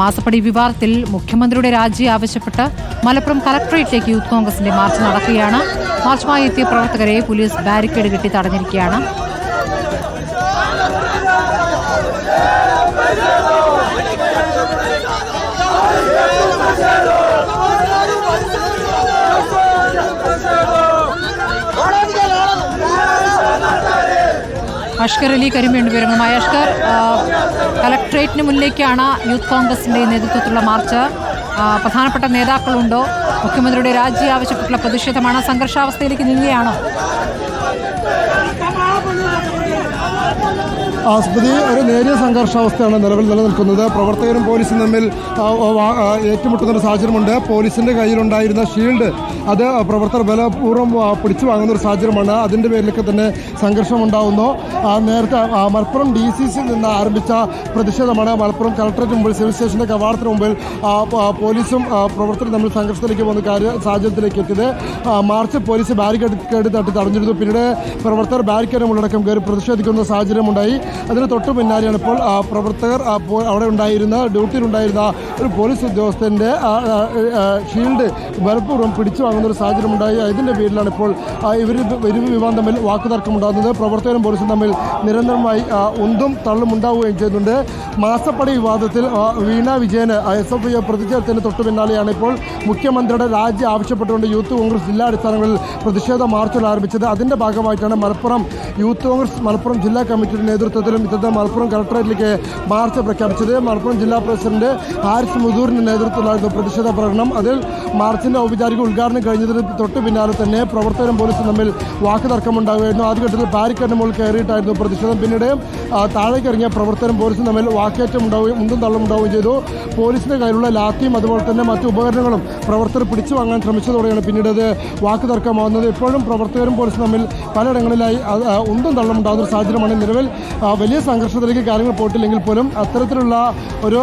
മാസപ്പടി വിവാദത്തിൽ മുഖ്യമന്ത്രിയുടെ രാജി ആവശ്യപ്പെട്ട് മലപ്പുറം കലക്ടറേറ്റിലേക്ക് യൂത്ത് കോൺഗ്രസിന്റെ മാർച്ച് നടക്കുകയാണ്. മാർച്ചുമായി എത്തിയ പ്രവർത്തകരെ പോലീസ് ബാരിക്കേഡ് കെട്ടി തടഞ്ഞിരിക്കുകയാണ്. അഷ്കർ അലി കരിമേണ്ട് വിവരങ്ങളുമായി അഷ്കർ കലക്ട്രേറ്റിന് മുന്നിലേക്കാണ് യൂത്ത് കോൺഗ്രസിന്റെ നേതൃത്വത്തിലുള്ള മാർച്ച്. പ്രധാനപ്പെട്ട നേതാക്കളുണ്ടോ? മുഖ്യമന്ത്രിയുടെ രാജി ആവശ്യപ്പെട്ടുള്ള പ്രതിഷേധമാണ്. സംഘർഷാവസ്ഥയിലേക്ക് നീങ്ങുകയാണോ? ആസ്പത്രി ഒരു നേരിയ സംഘർഷാവസ്ഥയാണ് നിലവിൽ നിലനിൽക്കുന്നത്. പ്രവർത്തകരും പോലീസും തമ്മിൽ ഏറ്റുമുട്ടുന്ന ഒരു സാഹചര്യമുണ്ട്. പോലീസിന്റെ കയ്യിലുണ്ടായിരുന്ന ഷീൽഡ് അത് പ്രവർത്തകർ ബലപൂർവം പിടിച്ചു വാങ്ങുന്ന ഒരു സാഹചര്യമാണ്. അതിന്റെ പേരിലൊക്കെ തന്നെ സംഘർഷം ഉണ്ടാവുന്നു നേരത്തെ മലപ്പുറം ഡി സി സിയിൽ നിന്ന് ആരംഭിച്ച പ്രതിഷേധമാണ് മലപ്പുറം കളക്ടറേറ്റ് മുമ്പിൽ സിവിൽ സ്റ്റേഷന്റെ കവാടത്തിന് മുമ്പിൽ പോലീസും പ്രവർത്തകരും തമ്മിൽ സംഘർഷത്തിലേക്ക് പോകുന്ന കാര്യ സാഹചര്യത്തിലേക്ക് എത്തിയത്. മാർച്ച് പോലീസ് ബാരിക്കേഡ് തട്ടി തടഞ്ഞിരുന്നു. പിന്നീട് പ്രവർത്തകർ ബാരിക്കേഡ് ഉള്ളടക്കം കയറി പ്രതിഷേധിക്കുന്ന സാഹചര്യമുണ്ടായി. അതിന് തൊട്ട് പിന്നാലെയാണ് ഇപ്പോൾ പ്രവർത്തകർ അവിടെ ഉണ്ടായിരുന്ന ഡ്യൂട്ടിയിലുണ്ടായിരുന്ന ഒരു പോലീസ് ഉദ്യോഗസ്ഥന്റെ ഷീൽഡ് ബലപൂർവം പിടിച്ചു വാങ്ങുന്ന ഒരു സാഹചര്യം ഉണ്ടായി അതിന്റെ പേരിലാണ് ഇപ്പോൾ ഇവർ ഇരു വിവാദം തമ്മിൽ വാക്കുതർക്കം ഉണ്ടാകുന്നത് പ്രവർത്തകരും പോലീസും തമ്മിൽ നിരന്തരമായി ഉന്തും തള്ളും ഉണ്ടാവുകയും ചെയ്യുന്നുണ്ട്. മാസപ്പടി വിവാദത്തിൽ വീണ വിജയന് എസ് എഫ് ഐ പ്രതിഷേധത്തിന് തൊട്ടു പിന്നാലെയാണ് ഇപ്പോൾ മുഖ്യമന്ത്രിയുടെ രാജി ആവശ്യപ്പെട്ടുകൊണ്ട് യൂത്ത് കോൺഗ്രസ് ജില്ലാ അടിസ്ഥാനങ്ങളിൽ പ്രതിഷേധ മാർച്ചുകൾ ആരംഭിച്ചത്. അതിന്റെ ഭാഗമായിട്ടാണ് മലപ്പുറം യൂത്ത് കോൺഗ്രസ് മലപ്പുറം ജില്ലാ കമ്മിറ്റിയുടെ നേതൃത്വത്തിലും ഇത്തരത്തിൽ മലപ്പുറം കളക്ടറേറ്റിലേക്ക് മാർച്ച് പ്രഖ്യാപിച്ചത്. മലപ്പുറം ജില്ലാ പ്രസിഡന്റ് ഹാരിസ് മുദൂറിന്റെ നേതൃത്വത്തിലായിരുന്നു പ്രതിഷേധ പ്രകടനം. അതിൽ മാർച്ചിന്റെ ഔപചാരിക ഉദ്ഘാടനം കഴിഞ്ഞതിന് തൊട്ട് പിന്നാലെ തന്നെ പ്രവർത്തകരും പോലീസും തമ്മിൽ വാക്കുതർക്കമുണ്ടാകുമായിരുന്നു ആദ്യഘട്ടത്തിൽ ബാരിക്കേഡിന് മുകളിൽ കയറിയിട്ടായിരുന്നു പ്രതിഷേധം. പിന്നീട് താഴേക്ക് ഇറങ്ങിയ പ്രവർത്തകരും പോലീസും തമ്മിൽ വാക്കേറ്റം ഉണ്ടാവുകയും മുന്തും തള്ളും ഉണ്ടാവുകയും ചെയ്തു. പോലീസിന്റെ കയ്യിലുള്ള ലാത്തിയും അതുപോലെ തന്നെ മറ്റു ഉപകരണങ്ങളും പ്രവർത്തകർ പിടിച്ചു വാങ്ങാൻ ശ്രമിച്ചതോടെയാണ് പിന്നീട് അത് വാക്കുതർക്കമാവുന്നത്. ഇപ്പോഴും പ്രവർത്തകരും പോലീസും തമ്മിൽ പലയിടങ്ങളിലായി ഉന്തും തള്ളും ഉണ്ടാകുന്ന സാഹചര്യമാണ് നിലവിൽ വലിയ സംഘർഷത്തിലേക്ക് കാര്യങ്ങൾ പോയിട്ടില്ലെങ്കിൽ പോലും അത്തരത്തിലുള്ള ഒരു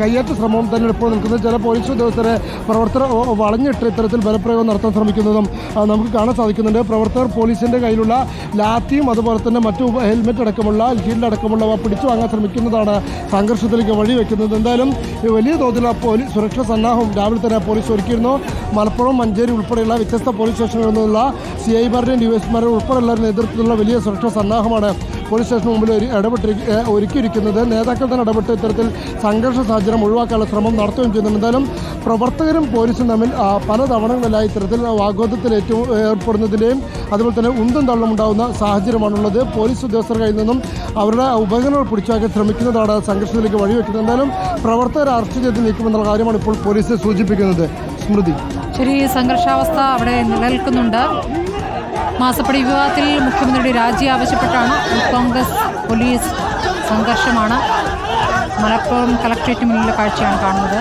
കയ്യേറ്റ ശ്രമവും തന്നെ ഇപ്പോൾ നിൽക്കുന്നത്. ചില പോലീസ് ഉദ്യോഗസ്ഥരെ പ്രവർത്തകർ വളഞ്ഞിട്ട് ഇത്തരത്തിൽ ബലപ്രയോഗം നടത്താൻ ശ്രമിക്കുന്നതും നമുക്ക് കാണാൻ സാധിക്കുന്നുണ്ട്. പ്രവർത്തകർ പോലീസിന്റെ കയ്യിലുള്ള ലാത്തിയും അതുപോലെ തന്നെ മറ്റു ഹെൽമെറ്റ് അടക്കമുള്ള ഷീൽഡ് അടക്കമുള്ളവ പിടിച്ചു വാങ്ങാൻ ശ്രമിക്കുന്നതാണ് സംഘർഷത്തിലേക്ക് വഴിവെക്കുന്നത് എന്തായാലും വലിയ തോതിലുള്ള പോലീസ് സുരക്ഷാ സന്നാഹവും രാവിലെ തന്നെ പോലീസ് ഒരുക്കിയിരുന്നു. മലപ്പുറം മഞ്ചേരി ഉൾപ്പെടെയുള്ള വ്യത്യസ്ത പോലീസ് സ്റ്റേഷനുകളിൽ നിന്നുള്ള സി ഐമാരുടെയും ഡി എസ് മാരുടെയും ഉൾപ്പെടെയുള്ള നേതൃത്വത്തിലുള്ള വലിയ സുരക്ഷാ സന്നാഹമാണ് പോലീസ് സ്റ്റേഷന് മുമ്പിൽ ഇടപെട്ടി ഒരുക്കിയിരിക്കുന്നത്. നേതാക്കൾ തന്നെ ഇടപെട്ട് ഇത്തരത്തിൽ സംഘർഷ സാഹചര്യം ഒഴിവാക്കാനുള്ള ശ്രമം നടത്തുകയും ചെയ്യുന്നുണ്ട്. എന്തായാലും പ്രവർത്തകരും പോലീസും തമ്മിൽ പല തവണകളിലായി ഇത്തരത്തിൽ വാഗ്വാദത്തിൽ ഏറ്റവും ഏർപ്പെടുന്നതിന്റെയും അതുപോലെ തന്നെ ഉന്തും തള്ളും ഉണ്ടാകുന്ന സാഹചര്യമാണുള്ളത്. പോലീസ് ഉദ്യോഗസ്ഥർ കയ്യിൽ നിന്നും അവരുടെ ഉപകരണങ്ങൾ പിടിച്ചാക്കാൻ ശ്രമിക്കുന്നതാണ് സംഘർഷത്തിലേക്ക് വഴിവെക്കുന്നത് എന്തായാലും പ്രവർത്തകരെ അറസ്റ്റ് ചെയ്ത് നീക്കുമെന്നുള്ള കാര്യമാണ് ഇപ്പോൾ പോലീസ് സൂചിപ്പിക്കുന്നത്. സ്മൃതി. ശരി സംഘർഷാവസ്ഥ അവിടെ നിലനിൽക്കുന്നുണ്ട്. മാസപ്പടി വിവാദത്തിൽ മുഖ്യമന്ത്രിയുടെ രാജി ആവശ്യപ്പെട്ടാണ്. കോൺഗ്രസ് പോലീസ് സംഘർഷമാണ്. മലപ്പുറം കളക്ട്രേറ്റ് മുന്നിലെ കാഴ്ചയാണ് കാണുന്നത്.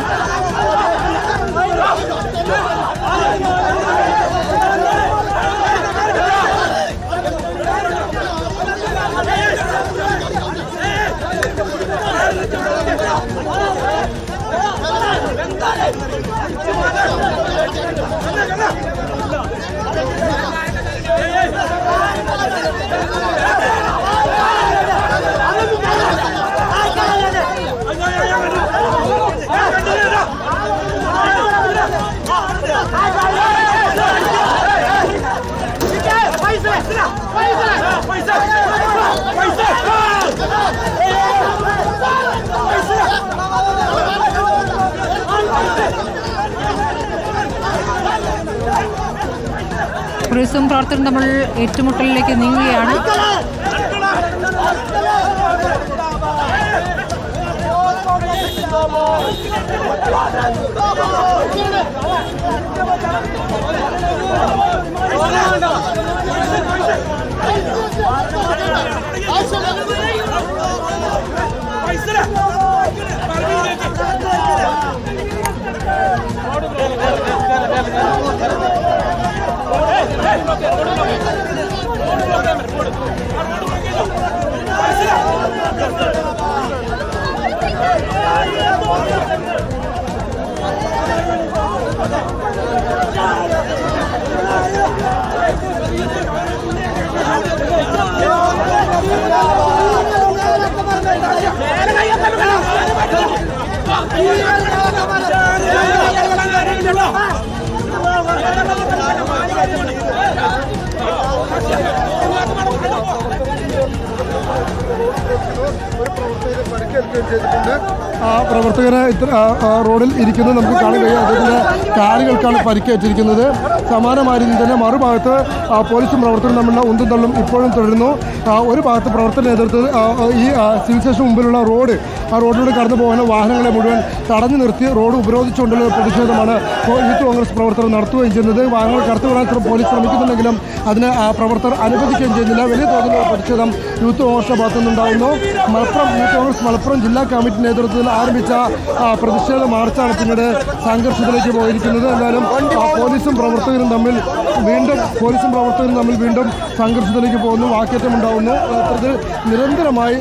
പോലീസും പ്രവർത്തകരും തമ്മിൽ ഏറ്റുമുട്ടലിലേക്ക് നീങ്ങുകയാണ്. الله ആ പ്രവർത്തകരെ ഇത്ര റോഡിൽ ഇരിക്കുന്നത് നമുക്ക് കാണാൻ കഴിയും. അദ്ദേഹത്തിന്റെ കാലുകൾക്കാണ് പരിക്കേറ്റിരിക്കുന്നത്. സമാനമായ രീതിയിൽ തന്നെ മറുഭാഗത്ത് പോലീസും പ്രവർത്തകരും തമ്മിലുള്ള ഉന്തും തള്ളും ഇപ്പോഴും തുടരുന്നു. ഒരു ഭാഗത്ത് പ്രവർത്തന നേതൃത്വത്തിൽ ഈ സിവിൽ സ്റ്റേഷൻ മുമ്പിലുള്ള റോഡ് ആ റോഡിലൂടെ കടന്നു പോകുന്ന വാഹനങ്ങളെ മുഴുവൻ തടഞ്ഞു നിർത്തി റോഡ് ഉപരോധിച്ചുകൊണ്ടുള്ള പ്രതിഷേധമാണ് യൂത്ത് കോൺഗ്രസ് പ്രവർത്തകർ നടത്തുകയും ചെയ്യുന്നത്. വാഹനങ്ങൾ കടത്തുവിടാൻ പോലീസ് ശ്രമിക്കുന്നുണ്ടെങ്കിലും അതിന് പ്രവർത്തകർ അനുവദിക്കുകയും ചെയ്യുന്നില്ല. വലിയ തോതിൽ പ്രതിഷേധം യൂത്ത് കോൺഗ്രസിന്റെ ഭാഗത്തു നിന്നുണ്ടായിരുന്നു മലപ്പുറം യൂത്ത് കോൺഗ്രസ് മലപ്പുറം ജില്ലാ കമ്മിറ്റി നേതൃത്വത്തിൽ ആരംഭിച്ച പ്രതിഷേധ മാർച്ചാണ് പിന്നീട് സംഘർഷത്തിലേക്ക് പോയിരിക്കുന്നത്. എന്നാലും പോലീസും പ്രവർത്തകരും തമ്മിൽ വീണ്ടും പോലീസും പ്രവർത്തകരും തമ്മിൽ വീണ്ടും സംഘർഷത്തിലേക്ക് പോകുന്നു. വാക്കേറ്റം ഉണ്ടാകുന്നു അത്തരത്തിൽ നിരന്തരമായി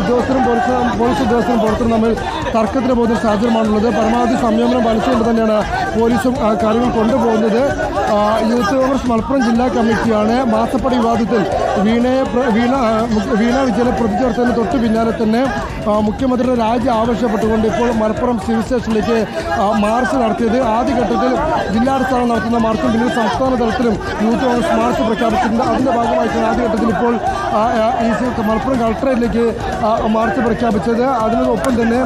ഉദ്യോഗസ്ഥരും പോലീസ് പോലീസ് ഉദ്യോഗസ്ഥരും പ്രവർത്തകരും തമ്മിൽ തർക്കത്തിന് പോകുന്ന സാഹചര്യമാണുള്ളത്. പരമാവധി സംയമനം പാലിച്ചുകൊണ്ട് തന്നെയാണ് പോലീസും കാര്യങ്ങൾ കൊണ്ടുപോകുന്നത്. യൂത്ത് കോൺഗ്രസ് മലപ്പുറം ജില്ലാ കമ്മിറ്റിയാണ് മാസപ്പടി വിവാദത്തിൽ. വീണയെ വീണ വീണ വിജയനെ പ്രതി ചേർത്തതിന് തൊട്ട് പിന്നാലെ തന്നെ മുഖ്യമന്ത്രിയുടെ രാജി ആവശ്യപ്പെട്ടുകൊണ്ട് ഇപ്പോൾ മലപ്പുറം സിവിൽ സ്റ്റേഷനിലേക്ക് മാർച്ച് നടത്തിയത്. ആദ്യഘട്ടത്തിൽ ജില്ലാടിസ്ഥാനം നടത്തുന്ന മാർച്ചും പിന്നീട് സംസ്ഥാന തലത്തിലും യൂത്ത് കോൺഗ്രസ് മാർച്ച് പ്രഖ്യാപിച്ചിട്ടുണ്ട്. അതിന്റെ ഭാഗമായിട്ട് ആദ്യഘട്ടത്തിൽ ഇപ്പോൾ ഈ മലപ്പുറം കളക്ടറേറ്റിലേക്ക് മാർച്ച് പ്രഖ്യാപിച്ചത്. അതിനൊപ്പം തന്നെ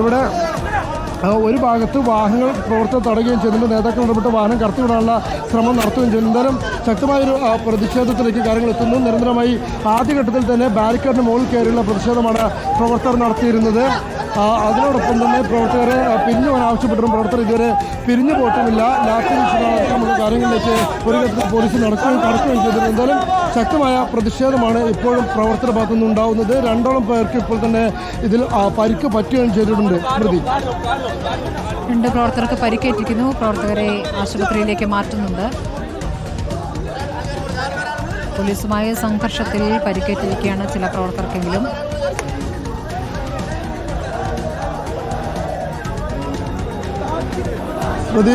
ഇവിടെ ഒരു ഭാഗത്ത് വാഹനങ്ങൾ പ്രവർത്തനം തടയുകയും ചെയ്യുന്നുണ്ട്. നേതാക്കൾ ഇടപെട്ട് വാഹനം കടത്തിവിടാനുള്ള ശ്രമം നടത്തുകയും ചെയ്യുന്നു. എന്തായാലും ശക്തമായൊരു പ്രതിഷേധത്തിലേക്ക് കാര്യങ്ങൾ എത്തുന്നു. നിരന്തരമായി ആദ്യഘട്ടത്തിൽ തന്നെ ബാരിക്കേഡിന് മുകളിൽ കയറിയുള്ള പ്രതിഷേധമാണ് പ്രവർത്തകർ നടത്തിയിരുന്നത്. അതിനോടൊപ്പം തന്നെ പ്രവർത്തകരെ ആ, പിരിഞ്ഞു പോകാൻ ആവശ്യപ്പെട്ടിട്ടും പ്രവർത്തകർ ഇതുവരെ പിരിഞ്ഞു പോയിട്ടുമില്ല ലാത്തി വീഴ്ച കാര്യങ്ങളിലേക്ക് ഒരു ഘട്ടത്തിൽ പോലീസ് നടക്കുകയും കടക്കുകയും ചെയ്തിട്ടുണ്ട്. എന്തായാലും ശക്തമായ പ്രതിഷേധമാണ് ഇപ്പോഴും പ്രവർത്തന ഭാഗത്തു നിന്നുണ്ടാവുന്നത്. രണ്ടോളം പേർക്ക് ഇപ്പോൾ തന്നെ ഇതിൽ പരിക്ക് പറ്റുകയും ചെയ്തിട്ടുണ്ട്. പ്രതി രണ്ട് പ്രവർത്തകർക്ക് പരിക്കേറ്റിരിക്കുന്നു. പ്രവർത്തകരെ ആശുപത്രിയിലേക്ക് മാറ്റുന്നുണ്ട്. പോലീസുമായ സംഘർഷത്തിൽ പരിക്കേറ്റിരിക്കുകയാണ് ചില പ്രവർത്തകർക്കെങ്കിലും. പ്രതി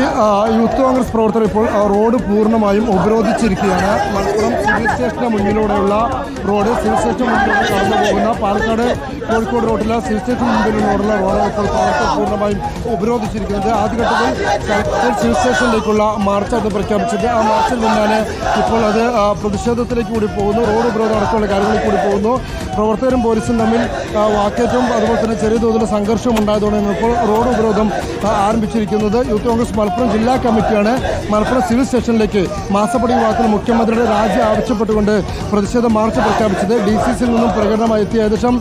യൂത്ത് കോൺഗ്രസ് പ്രവർത്തകർ ഇപ്പോൾ റോഡ് പൂർണമായും ഉപരോധിച്ചിരിക്കുകയാണ്. മലപ്പുറം സിവിൽ സ്റ്റേഷന് മുന്നിലൂടെയുള്ള റോഡ് സിവിൽ സ്റ്റേഷൻ മുന്നിലൂടെ കടന്നു പോകുന്ന പാലക്കാട് കോഴിക്കോട് റോഡിലെ സിവിൽ സ്റ്റേഷൻ മുമ്പിലൂടെയുള്ള റോഡ് ഇപ്പോൾ പ്രവർത്തകർ പൂർണമായും ഉപരോധിച്ചിരിക്കുന്നത്. ആദ്യഘട്ടത്തിൽ കലക്ടർ സിവിൽ സ്റ്റേഷനിലേക്കുള്ള അത് പ്രഖ്യാപിച്ചത് ആ മാർച്ചിൽ നിന്നാണ് ഇപ്പോൾ അത് പ്രതിഷേധത്തിലേക്ക് കൂടി പോകുന്നു. റോഡ് ഉപരോധം അടക്കമുള്ള കാര്യങ്ങളിൽ കൂടി പോകുന്നു. പ്രവർത്തകരും പോലീസും തമ്മിൽ വാക്കേറ്റവും അതുപോലെ തന്നെ ചെറിയ തോതിൽ സംഘർഷവും ഉണ്ടായതോടെയാണ് ഇപ്പോൾ റോഡ് ഉപരോധം ആരംഭിച്ചിരിക്കുന്നത്. യൂത്ത് കോൺഗ്രസ് മലപ്പുറം ജില്ലാ കമ്മിറ്റിയാണ്. മലപ്പുറം സിവിൽ സ്റ്റേഷനിലേക്ക് മാസപ്പടി വിഭാഗത്തിൽ മുഖ്യമന്ത്രിയുടെ രാജി ആവശ്യപ്പെട്ടുകൊണ്ട് പ്രതിഷേധ മാർച്ച് പ്രഖ്യാപിച്ചത്. ഡി സി സിയിൽ നിന്നും പ്രകടനമായി എത്തിയ ഏകദേശം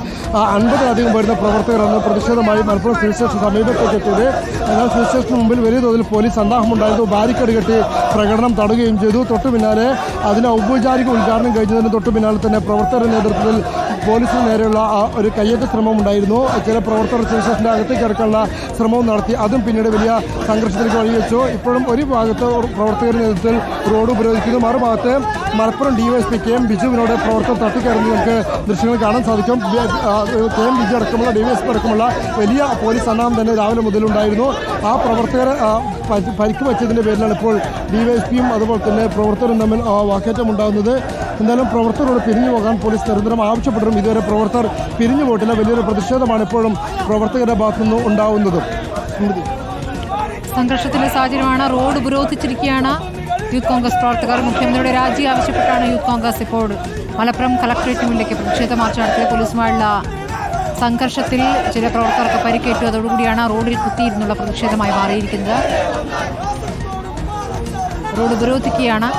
അൻപതിലധികം വരുന്ന പ്രവർത്തകർ അന്ന് പ്രതിഷേധമായി മലപ്പുറം സിവിൽ സ്റ്റേഷൻ സമീപത്തേക്ക് എത്തിയത്. എന്നാൽ സിവിൽ സ്റ്റേഷന് മുമ്പിൽ വലിയ തോതിൽ പോലീസ് സന്നാഹമുണ്ടായിരുന്നു ബാരിക്കേഡ് കെട്ടി പ്രകടനം തടയുകയും ചെയ്തു. തൊട്ടു പിന്നാലെ അതിന് ഔപചാരിക ഉദ്ഘാടനം കഴിഞ്ഞതിന് തൊട്ടു പിന്നാലെ തന്നെ പ്രവർത്തകരുടെ നേതൃത്വത്തിൽ പോലീസിന് നേരെയുള്ള ഒരു കയ്യേറ്റ ശ്രമം ഉണ്ടായിരുന്നു. ചില പ്രവർത്തകർ സ്റ്റേഷന്റെ അകത്തേക്ക് ഇറക്കാനുള്ള ശ്രമവും നടത്തി. അതും പിന്നീട് വലിയ സംഘർഷത്തിലേക്ക് വഴിവെച്ചു. ഇപ്പോഴും ഒരു ഭാഗത്ത് പ്രവർത്തകരുടെ നേതൃത്വത്തിൽ റോഡ് ഉപരോധിക്കുന്നു. മറുഭാഗത്ത് മലപ്പുറം ഡിവൈഎസ്പി കെ എം ബിജുവിനോട് പ്രവർത്തകർ തട്ടിക്കയറുന്നത് നമുക്ക് ദൃശ്യങ്ങൾ കാണാൻ സാധിക്കും. കെ എം ബിജു അടക്കമുള്ള ഡിവൈഎസ്പി അടക്കമുള്ള വലിയ പോലീസ് സന്നാഹം തന്നെ രാവിലെ മുതലുണ്ടായിരുന്നു. ആ പ്രവർത്തകർ പരിക്ക് പറ്റിയതിന്റെ പേരിലാണ് ഇപ്പോൾ ഡിവൈഎസ്പിയും അതുപോലെ തന്നെ പ്രവർത്തകരും തമ്മിൽ വാക്കേറ്റം ഉണ്ടാകുന്നത് എന്തായാലും പ്രവർത്തകരോട് പിരിഞ്ഞു പോകാൻ പോലീസ് നിരന്തരം ആവശ്യപ്പെട്ടിട്ടും ഇതുവരെ പ്രവർത്തകർ പിരിഞ്ഞു പോയിട്ടില്ല. വലിയൊരു പ്രതിഷേധമാണ് ഇപ്പോഴും പ്രവർത്തകരുടെ ഭാഗത്തുനിന്ന് ഉണ്ടാവുന്നത്. സംഘർഷത്തിന്റെ സാഹചര്യമാണ്. റോഡ് ഉപരോധിച്ചിരിക്കുകയാണ് യൂത്ത് കോൺഗ്രസ് പ്രവർത്തകർ. മുഖ്യമന്ത്രിയുടെ രാജി ആവശ്യപ്പെട്ടാണ് യൂത്ത് കോൺഗ്രസ് ഇപ്പോൾ മലപ്പുറം കളക്ടറേറ്റ് മുന്നിലേക്ക് പ്രതിഷേധ മാർച്ച് നടത്തിയ പോലീസുമായുള്ള സംഘർഷത്തിൽ ചില പ്രവർത്തകർക്ക് പരിക്കേറ്റു. അതോടുകൂടിയാണ് റോഡിൽ കുത്തിയിരുന്നുള്ള പ്രതിഷേധമായി മാറിയിരിക്കുന്നത്. റോഡ് ഉപരോധിക്കുകയാണ്.